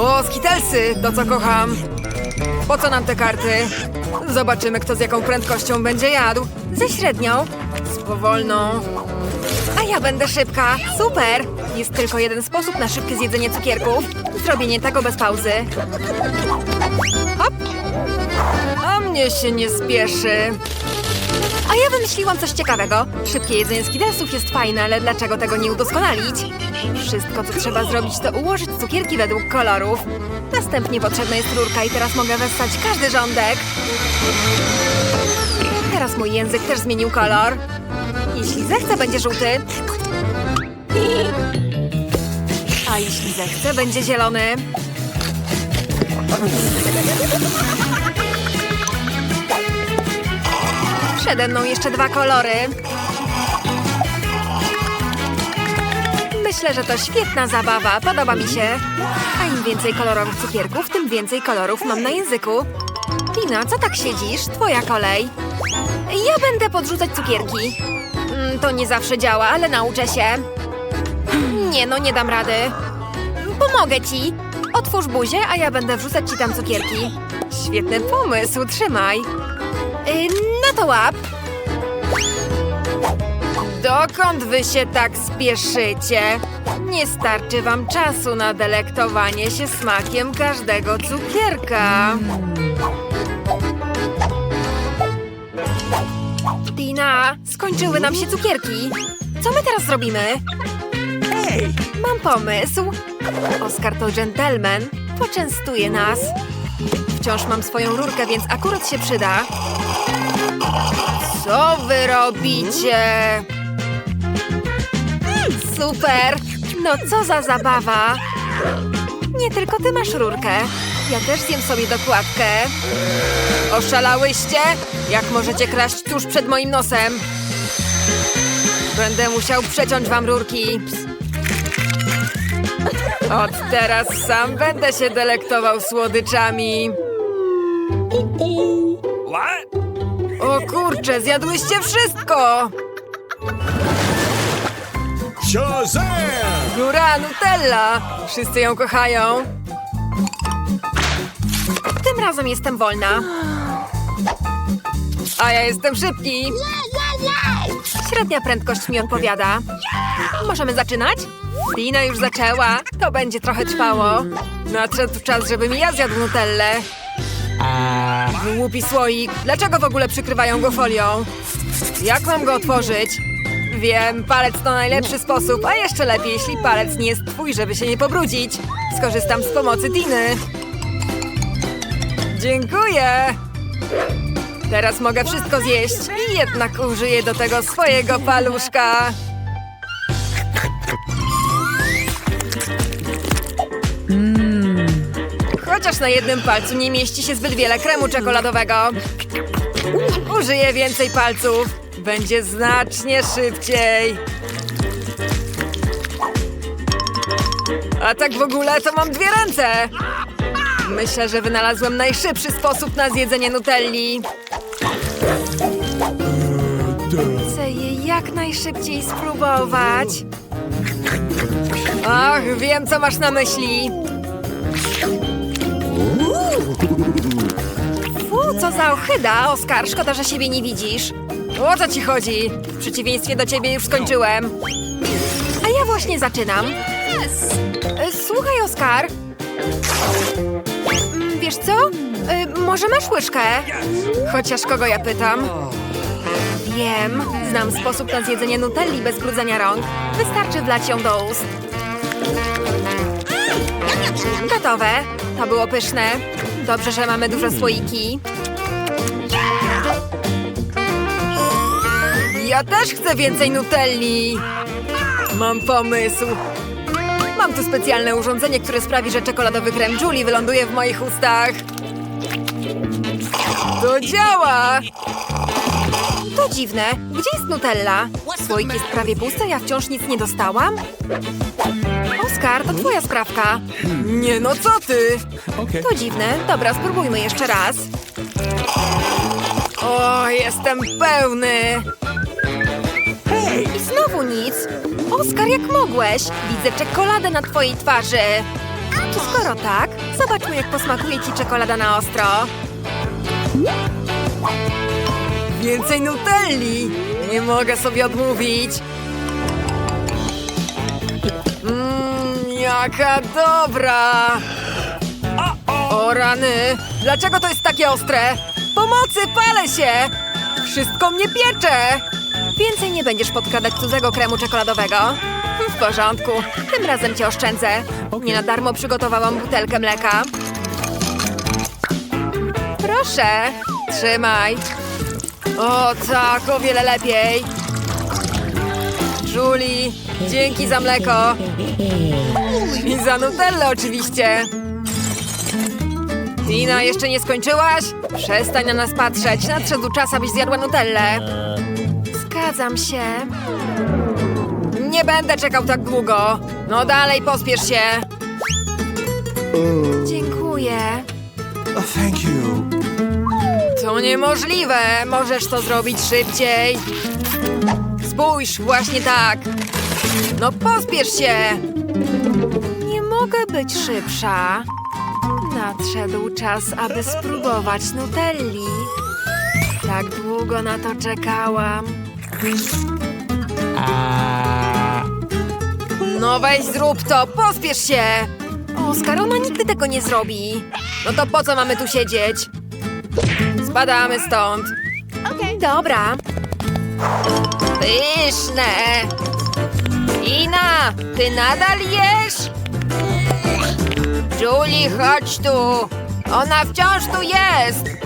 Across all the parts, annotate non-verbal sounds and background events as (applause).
O, skitelsy, to co kocham. Po co nam te karty? Zobaczymy, kto z jaką prędkością będzie jadł. Ze średnią. Z powolną. A ja będę szybka. Super! Jest tylko jeden sposób na szybkie zjedzenie cukierków. Zrobienie tego bez pauzy. Hop! A mnie się nie spieszy. A ja wymyśliłam coś ciekawego. Szybkie jedzenie skidelsów jest fajne, ale dlaczego tego nie udoskonalić? Wszystko, co trzeba zrobić, to ułożyć cukierki według kolorów. Następnie potrzebna jest rurka i teraz mogę wessać każdy rządek. Teraz mój język też zmienił kolor. Jeśli zechcę, będzie żółty. A jeśli zechcę, będzie zielony. Przede mną jeszcze dwa kolory. Myślę, że to świetna zabawa. Podoba mi się. A im więcej kolorowych cukierków, tym więcej kolorów mam na języku. Tina, co tak siedzisz? Twoja kolej. Ja będę podrzucać cukierki. Mm, To nie zawsze działa, ale nauczę się. Nie no, nie dam rady. Pomogę ci. Otwórz buzię, a ja będę wrzucać ci tam cukierki. Świetny pomysł, trzymaj. No to łap. Dokąd wy się tak spieszycie? Nie starczy wam czasu na delektowanie się smakiem każdego cukierka. Tina, skończyły nam się cukierki. Co my teraz zrobimy? Mam pomysł. Oskar to dżentelmen. Poczęstuje nas. Wciąż mam swoją rurkę, więc akurat się przyda. Co wy robicie? Super! No co za zabawa! Nie tylko ty masz rurkę. Ja też zjem sobie dokładkę. Oszalałyście? Jak możecie kraść tuż przed moim nosem? Będę musiał przeciąć wam rurki. Od teraz sam będę się delektował słodyczami. O kurcze, zjadłyście wszystko! Shazam! Góra Nutella! Wszyscy ją kochają. Tym razem jestem wolna. A ja jestem szybki. Średnia prędkość mi odpowiada. Możemy zaczynać? Tina już zaczęła. To będzie trochę trwało. Nadszedł czas, żebym ja zjadł Nutellę. Głupi słoik. Dlaczego w ogóle przykrywają go folią? Jak mam go otworzyć? Wiem, palec to najlepszy sposób, a jeszcze lepiej, jeśli palec nie jest twój, żeby się nie pobrudzić. Skorzystam z pomocy Tiny. Dziękuję. Teraz mogę wszystko zjeść i jednak użyję do tego swojego paluszka. Chociaż na jednym palcu nie mieści się zbyt wiele kremu czekoladowego. Użyję więcej palców. Będzie znacznie szybciej. A tak w ogóle to mam dwie ręce. Myślę, że wynalazłem najszybszy sposób na zjedzenie nutelli. Chcę je jak najszybciej spróbować. Ach, wiem, co masz na myśli. Fu, co za ohyda, Oskar. Szkoda, że siebie nie widzisz. O co ci chodzi? W przeciwieństwie do ciebie już skończyłem. A ja właśnie zaczynam. E, Słuchaj, Oskar. Mm, Wiesz co? E, Może masz łyżkę? Chociaż kogo ja pytam? Wiem, znam sposób na zjedzenie nutelli bez brudzenia rąk. Wystarczy wlać ją do ust. Gotowe. To było pyszne. Dobrze, że mamy duże słoiki. Ja też chcę więcej nutelli. Mam pomysł. Mam tu specjalne urządzenie, które sprawi, że czekoladowy krem Julie wyląduje w moich ustach. To działa! To dziwne. Gdzie jest Nutella? Słoik jest prawie pusty, ja wciąż nic nie dostałam? Oskar, to twoja sprawka. Nie no, co ty? To dziwne. Dobra, spróbujmy jeszcze raz. O, jestem pełny. Nic. Oskar, jak mogłeś? Widzę czekoladę na twojej twarzy. Skoro tak, zobaczmy jak posmakuje ci czekolada na ostro. Więcej nutelli! Nie mogę sobie odmówić. Mmm, jaka dobra! O rany! Dlaczego to jest takie ostre? Pomocy, palę się! Wszystko mnie piecze! Więcej nie będziesz podkradać cudzego kremu czekoladowego. W porządku, tym razem cię oszczędzę. Nie na darmo przygotowałam butelkę mleka. Proszę, trzymaj. O tak, o wiele lepiej. Julie, dzięki za mleko. I za nutellę oczywiście. Tina, jeszcze nie skończyłaś? Przestań na nas patrzeć. Nadszedł czas, abyś zjadła nutellę. Zgadzam się. Nie będę czekał tak długo. No dalej, pospiesz się. Dziękuję. Oh, thank you. To niemożliwe. Możesz to zrobić szybciej. Spójrz, właśnie tak. No pospiesz się. Nie mogę być szybsza. Nadszedł czas, aby spróbować Nutelli. Tak długo na to czekałam. No weź zrób to, pospiesz się! Oskar, ona nigdy tego nie zrobi. No to po co mamy tu siedzieć? Spadamy stąd. Okej. Dobra. Pyszne! Ina, ty nadal jesz? Julie, chodź tu! Ona wciąż tu jest!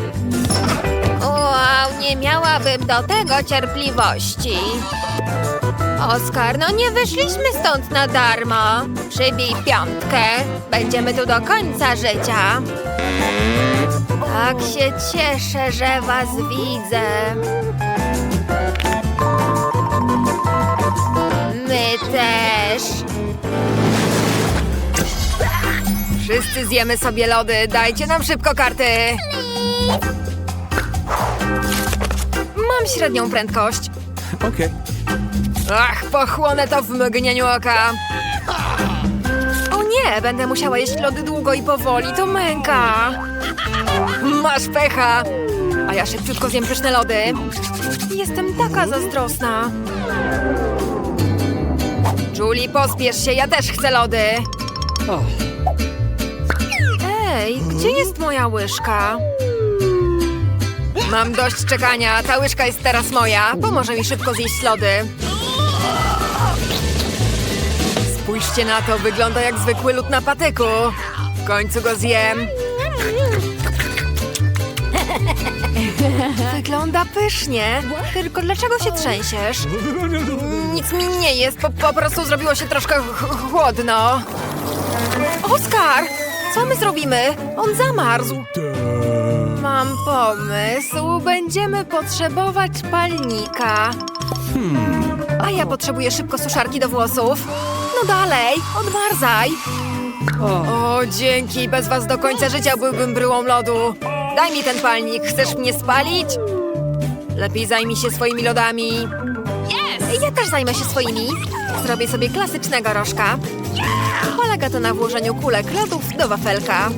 Wow, nie miałabym do tego cierpliwości. Oskar, no nie wyszliśmy stąd na darmo. Przybij piątkę. Będziemy tu do końca życia. Tak się cieszę, że was widzę. My też. Wszyscy zjemy sobie lody. Dajcie nam szybko karty. Mam średnią prędkość. Okay. Ach, pochłonę to w mgnieniu oka. O nie, będę musiała jeść lody długo i powoli, to męka. Masz pecha. A ja szybciutko zjem pyszne lody. Jestem taka zazdrosna. Julie, pospiesz się, ja też chcę lody. Ej, gdzie jest moja łyżka? Mam dość czekania, ta łyżka jest teraz moja. Pomoże mi szybko zjeść lody. Spójrzcie na to, wygląda jak zwykły lód na patyku. W końcu go zjem. Wygląda pysznie. Tylko dlaczego się trzęsiesz? Nic mi nie jest, po, po prostu zrobiło się troszkę ch- chłodno. Oskar! Co my zrobimy? On zamarzł. Mam pomysł. Będziemy potrzebować palnika. A ja potrzebuję szybko suszarki do włosów. No dalej, odmarzaj. O, dzięki. Bez was do końca życia byłbym bryłą lodu. Daj mi ten palnik. Chcesz mnie spalić? Lepiej zajmij się swoimi lodami. Ja też zajmę się swoimi. Zrobię sobie klasycznego rożka. Polega to na włożeniu kulek lodów do wafelka.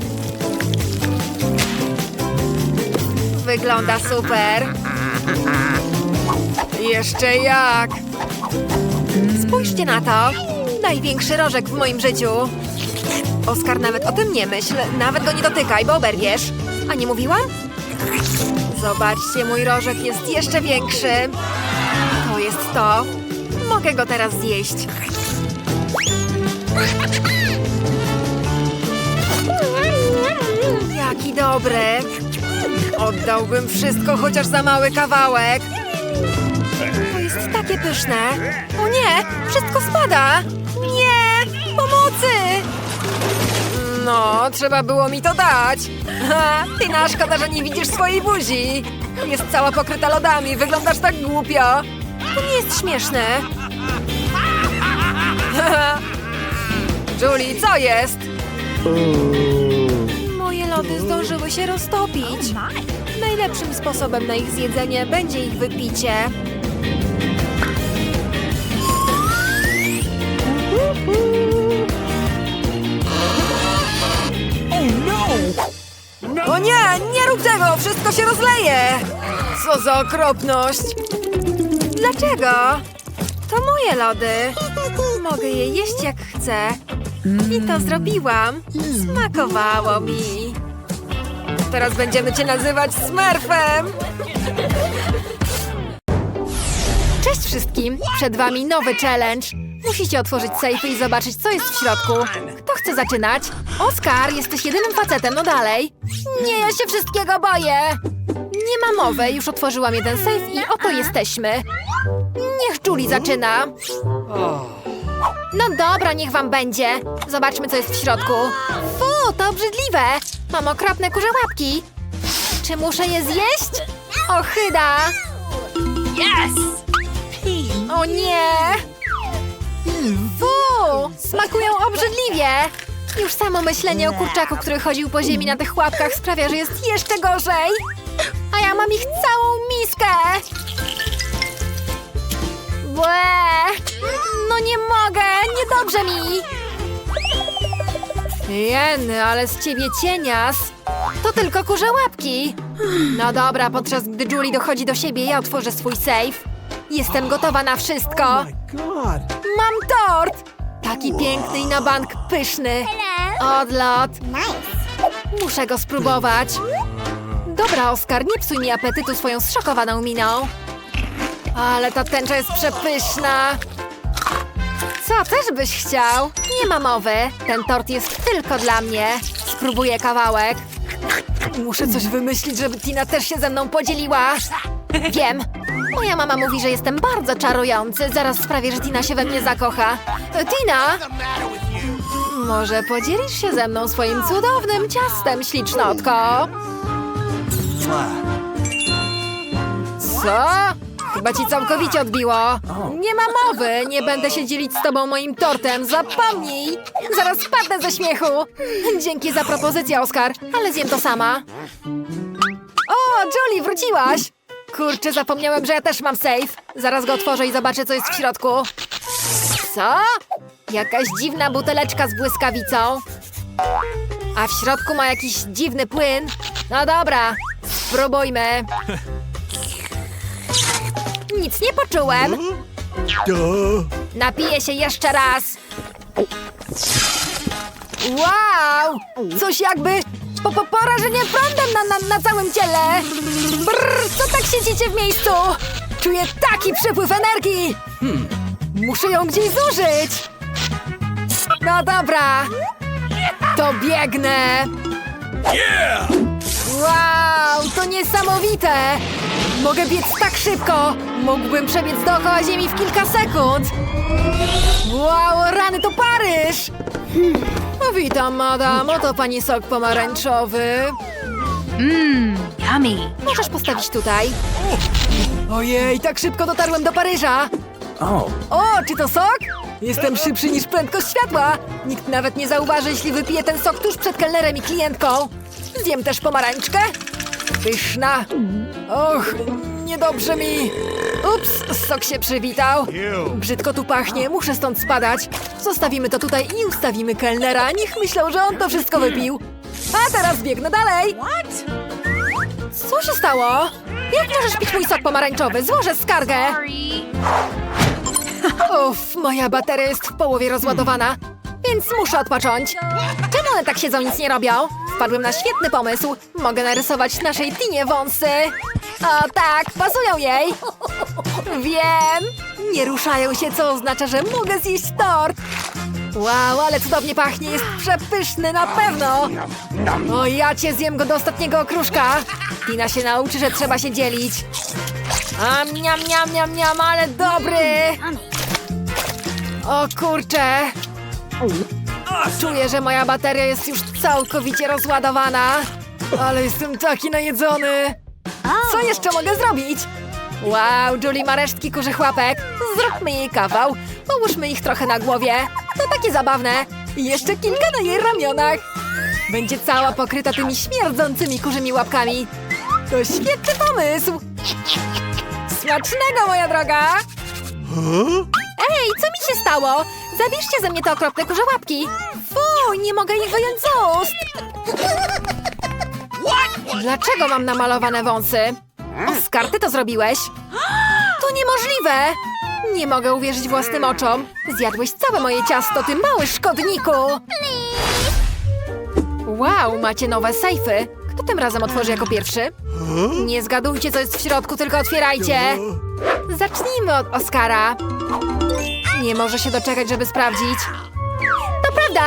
Wygląda super. Jeszcze jak. Spójrzcie na to. Największy rożek w moim życiu. Oskar, nawet o tym nie myśl. Nawet go nie dotykaj, bo oberwiesz. A nie mówiłam? Zobaczcie, mój rożek jest jeszcze większy. To jest to. Mogę go teraz zjeść. Jaki dobry. Oddałbym wszystko chociaż za mały kawałek. To jest takie pyszne. O nie, wszystko spada. Nie, pomocy. No, trzeba było mi to dać. Ha, Tina, szkoda, że nie widzisz swojej buzi. Jest cała pokryta lodami, wyglądasz tak głupio. To nie jest śmieszne. Julie, co jest? Lody zdążyły się roztopić. Najlepszym sposobem na ich zjedzenie będzie ich wypicie. O nie, nie rób tego, wszystko się rozleje! Co za okropność! Dlaczego? To moje lody. Mogę je jeść jak chcę. I to zrobiłam. Smakowało mi. Teraz będziemy cię nazywać Smurfem. Cześć wszystkim! Przed wami nowy challenge. Musicie otworzyć sejfy i zobaczyć, co jest w środku. Kto chce zaczynać? Oskar, jesteś jedynym facetem, no dalej. Nie, ja się wszystkiego boję. Nie ma mowy, już otworzyłam jeden sejf i oto jesteśmy. Niech Julie zaczyna. No dobra, niech wam będzie. Zobaczmy, co jest w środku. Fu, to obrzydliwe. Mam okropne kurze łapki. Czy muszę je zjeść? Ochyda. O nie! Fu! Smakują obrzydliwie! Już samo myślenie o kurczaku, który chodził po ziemi na tych łapkach sprawia, że jest jeszcze gorzej! A ja mam ich całą miskę! Błe! No nie mogę! Niedobrze mi! Jeny, ale z ciebie cienias! To tylko kurze łapki! No dobra, podczas gdy Julie dochodzi do siebie, ja otworzę swój safe. Jestem gotowa na wszystko! God. Mam tort! Taki piękny i na bank pyszny. Odlot. Muszę go spróbować. Dobra, Oskar, nie psuj mi apetytu swoją zszokowaną miną. Ale ta tęcza jest przepyszna. Co, też byś chciał? Nie ma mowy. Ten tort jest tylko dla mnie. Spróbuję kawałek. Muszę coś wymyślić, żeby Tina też się ze mną podzieliła. Wiem. Moja mama mówi, że jestem bardzo czarujący. Zaraz sprawię, że Tina się we mnie zakocha. Tina! Może podzielisz się ze mną swoim cudownym ciastem, ślicznotko? Co? Chyba ci całkowicie odbiło. Nie ma mowy. Nie będę się dzielić z tobą moim tortem. Zapomnij. Zaraz spadnę ze śmiechu. Dzięki za propozycję, Oskar, ale zjem to sama. O, Julie, wróciłaś! Kurczę, zapomniałem, że ja też mam safe. Zaraz go otworzę i zobaczę, co jest w środku. Co? Jakaś dziwna buteleczka z błyskawicą. A w środku ma jakiś dziwny płyn. No dobra, spróbujmy. Nic nie poczułem. Duh. Napiję się jeszcze raz. Wow! Coś jakby po, po porażenie prądem na, na, na całym ciele. Brrr, co tak siedzicie w miejscu? Czuję taki przepływ energii. Muszę ją gdzieś zużyć. No dobra. To biegnę. Wow, to niesamowite! Mogę biec tak szybko! Mógłbym przebiec dookoła Ziemi w kilka sekund! Wow, rany to Paryż! Hmm. Witam, madam. Oto pani sok pomarańczowy. Yummy. Możesz postawić tutaj. Ojej, tak szybko dotarłem do Paryża! Oh. O, czy to sok? Jestem szybszy niż prędkość światła. Nikt nawet nie zauważy, jeśli wypiję ten sok tuż przed kelnerem i klientką. Zjem też pomarańczkę. Pyszna. Och, niedobrze mi. Ups, sok się przywitał. Brzydko tu pachnie, muszę stąd spadać. Zostawimy to tutaj i ustawimy kelnera. Niech myślał, że on to wszystko wypił. A teraz biegnę dalej. Co się stało? Jak możesz pić mój sok pomarańczowy? Złożę skargę. Uff, moja bateria jest w połowie rozładowana, więc muszę odpocząć. Czemu one tak siedzą, nic nie robią? Wpadłem na świetny pomysł. Mogę narysować naszej Tinie wąsy. O tak, pasują jej. Wiem. Nie ruszają się, co oznacza, że mogę zjeść tort. Wow, ale cudownie pachnie, jest przepyszny na pewno. O, ja cię zjem go do ostatniego okruszka. Tina się nauczy, że trzeba się dzielić. A miam, miam, miam, miam, ale dobry! O kurczę! Czuję, że moja bateria jest już całkowicie rozładowana. Ale jestem taki najedzony. Co jeszcze mogę zrobić? Wow, Julie ma resztki kurzych łapek. Zróbmy jej kawał. Połóżmy ich trochę na głowie. To takie zabawne. I jeszcze kilka na jej ramionach. Będzie cała pokryta tymi śmierdzącymi kurzymi łapkami. To świetny pomysł. Smacznego, moja droga! Ej, co mi się stało? Zabierzcie ze mnie te okropne kurze łapki. Fu, nie mogę ich wyjąć z ust! Dlaczego mam namalowane wąsy? Oskar, ty to zrobiłeś? To niemożliwe! Nie mogę uwierzyć własnym oczom. Zjadłeś całe moje ciasto, ty mały szkodniku! Wow, macie nowe sejfy. Kto tym razem otworzy jako pierwszy? Nie zgadujcie, co jest w środku, tylko otwierajcie! Zacznijmy od Oskara. Nie może się doczekać, żeby sprawdzić. To prawda!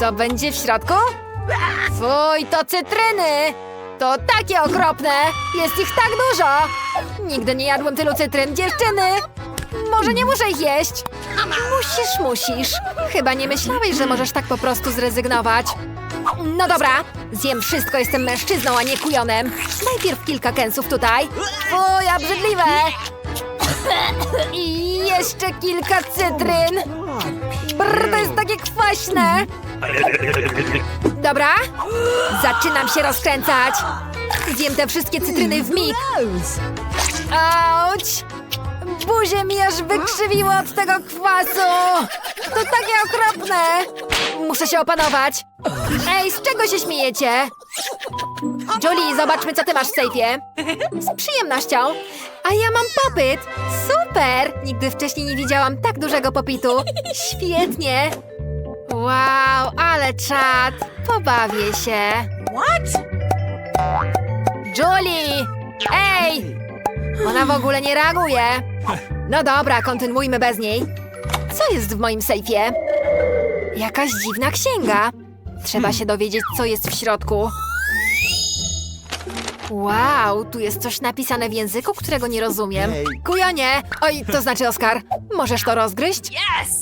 Co będzie w środku? Fuj, to cytryny! To takie okropne! Jest ich tak dużo! Nigdy nie jadłem tylu cytryn, dziewczyny! Może nie muszę ich jeść? Musisz, musisz. Chyba nie myślałeś, że możesz tak po prostu zrezygnować. No dobra, zjem wszystko, jestem mężczyzną, a nie kujonem. Najpierw kilka kęsów tutaj. Fuj, obrzydliwe! I jeszcze kilka cytryn. Brr, to jest takie kwaśne. Dobra, zaczynam się rozkręcać. Zjem te wszystkie cytryny w mig. Auć! Buzię mi aż wykrzywiło od tego kwasu! To takie okropne! Muszę się opanować. Ej, z czego się śmiejecie? Julie, zobaczmy, co ty masz w sejfie. Z przyjemnością. A ja mam popyt. Super! Nigdy wcześniej nie widziałam tak dużego popytu. Świetnie. Wow, ale czad. Pobawię się. What? Julie! Ej! Ona w ogóle nie reaguje. No dobra, kontynuujmy bez niej. Co jest w moim sejfie? Jakaś dziwna księga. Trzeba się dowiedzieć, co jest w środku. Wow, tu jest coś napisane w języku, którego nie rozumiem. Kujonie! Oj, to znaczy Oskar, możesz to rozgryźć? Yes!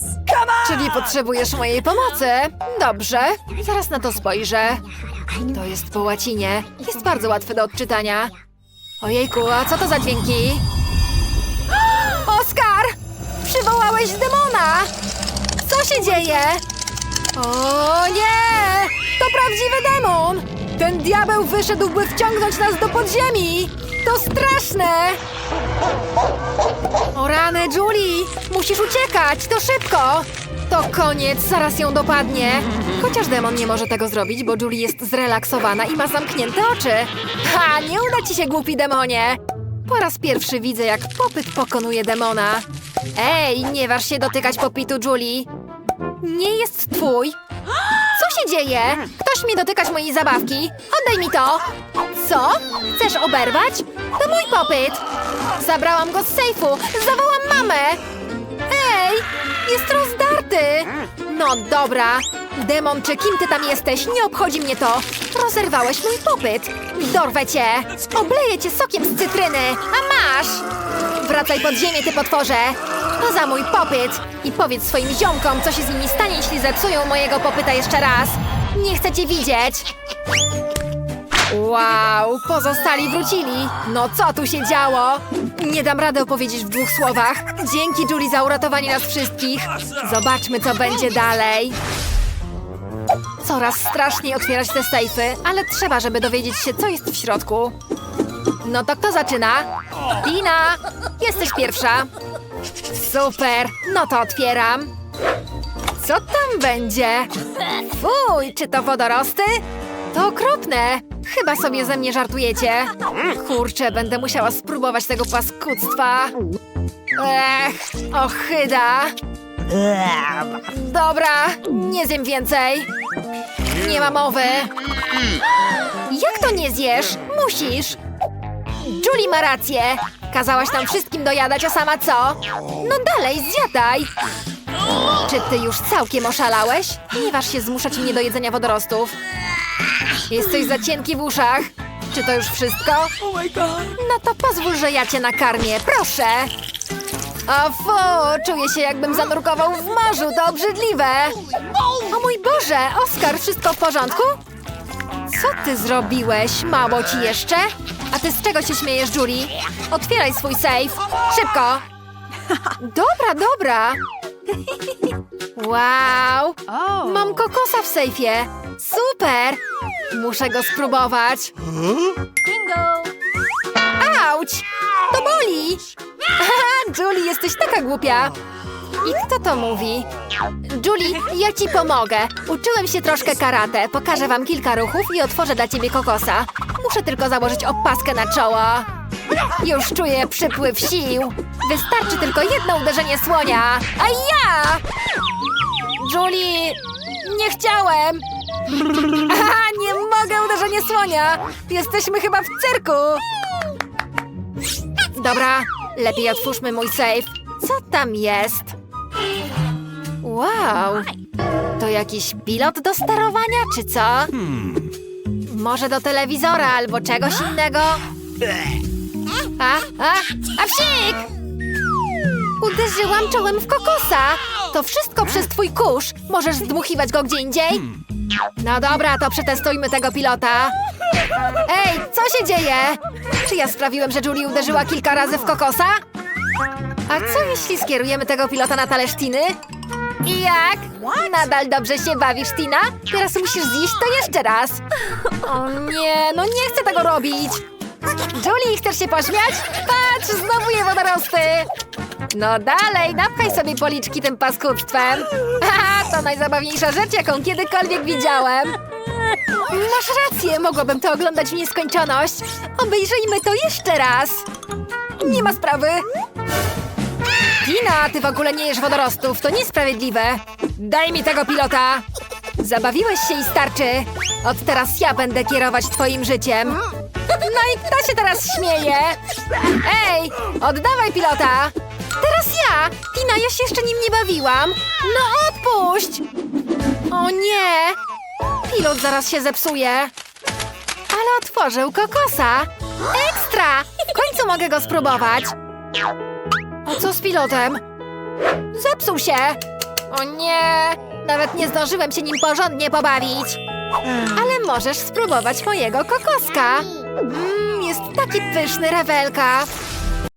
Czyli potrzebujesz mojej pomocy? Dobrze, zaraz na to spojrzę. To jest po łacinie. Jest bardzo łatwe do odczytania. Ojejku, a co to za dźwięki? Oskar! Przywołałeś demona! Co się dzieje? O nie! To prawdziwy demon! Wyszedł, by wciągnąć nas do podziemi! To straszne! O rany, Julie! Musisz uciekać! To szybko! To koniec, zaraz ją dopadnie. Chociaż demon nie może tego zrobić, bo Julie jest zrelaksowana i ma zamknięte oczy. Ha, nie uda ci się, głupi demonie! Po raz pierwszy widzę, jak popyt pokonuje demona. Ej, nie waż się dotykać popitu, Julie. Nie jest twój. Co się dzieje? Ktoś mi dotykać mojej zabawki. Oddaj mi to. Co? Chcesz oberwać? To mój popyt. Zabrałam go z sejfu. Zawołam mamę. Ej, jest rozdarty. No dobra. Demon, czy kim ty tam jesteś? Nie obchodzi mnie to. Rozerwałeś mój popyt. Dorwę cię. Obleję cię sokiem z cytryny. A masz. Wracaj pod ziemię, ty potworze. To za mój popyt. I powiedz swoim ziomkom, co się z nimi stanie, jeśli zepsują mojego popyta jeszcze raz. Nie chcę cię widzieć. Wow, pozostali wrócili. No co tu się działo? Nie dam rady opowiedzieć w dwóch słowach. Dzięki Julie za uratowanie nas wszystkich. Zobaczmy, co będzie dalej. Coraz straszniej otwierać te sejfy, ale trzeba, żeby dowiedzieć się, co jest w środku. No to kto zaczyna? Dina, jesteś pierwsza. Super, no to otwieram. Co tam będzie? Fuj, czy to wodorosty? To okropne! Chyba sobie ze mnie żartujecie. Kurczę, będę musiała spróbować tego paskudztwa. Ech, ochyda. Dobra, nie zjem więcej. Nie ma mowy. Jak to nie zjesz? Musisz. Julie ma rację. Kazałaś nam wszystkim dojadać, a sama co? No dalej, zjadaj. Czy ty już całkiem oszalałeś? Nie waż się zmuszać mnie do jedzenia wodorostów. Jesteś za cienki w uszach. Czy to już wszystko? No to pozwól, że ja cię nakarmię, proszę. O fu, czuję się jakbym zanurkował w morzu, to obrzydliwe. O mój Boże, Oskar, wszystko w porządku? Co ty zrobiłeś? Mało ci jeszcze? A ty z czego się śmiejesz, Julie? Otwieraj swój safe. Szybko. Dobra, dobra. Wow, mam kokosa w sejfie. Super. Muszę go spróbować. Bingo! Auć! To boli! (laughs) Julie, jesteś taka głupia. I kto to mówi? Julie, ja ci pomogę. Uczyłem się troszkę karate. Pokażę wam kilka ruchów i otworzę dla ciebie kokosa. Muszę tylko założyć opaskę na czoło. Już czuję przypływ sił. Wystarczy tylko jedno uderzenie słonia. A ja! Julie, nie chciałem. Aha, nie mogę uderzenie słonia. Jesteśmy chyba w cyrku. Dobra, lepiej otwórzmy mój safe. Co tam jest? Wow, to jakiś pilot do sterowania, czy co? Może do telewizora albo czegoś innego? A, a, a psik! Uderzyłam czołem w kokosa! To wszystko przez twój kurz. Możesz zdmuchiwać go gdzie indziej? No dobra, to przetestujmy tego pilota. Ej, co się dzieje? Czy ja sprawiłem, że Julie uderzyła kilka razy w kokosa? A co jeśli skierujemy tego pilota na talerz Tiny? I jak? Nadal dobrze się bawisz, Tina? Teraz musisz zjeść to jeszcze raz. O nie, no nie chcę tego robić. Julie, chcesz się pośmiać? Patrz, znowu je wodorosty. No dalej, napchaj sobie policzki tym paskudstwem. Haha, to najzabawniejsza rzecz, jaką kiedykolwiek widziałem. Masz rację, mogłabym to oglądać w nieskończoność. Obejrzyjmy to jeszcze raz. Nie ma sprawy. Tina, ty w ogóle nie jesz wodorostów, to niesprawiedliwe. Daj mi tego pilota. Zabawiłeś się i starczy. Od teraz ja będę kierować twoim życiem. No i kto się teraz śmieje? Ej, oddawaj pilota. Teraz ja. Tina, ja się jeszcze nim nie bawiłam. No odpuść. O nie. Pilot zaraz się zepsuje. Ale otworzył kokosa. Ekstra! W końcu mogę go spróbować. A co z pilotem? Zepsuł się. O nie! Nawet nie zdążyłem się nim porządnie pobawić. Ale możesz spróbować mojego kokoska. Mmm, jest taki pyszny, rewelka.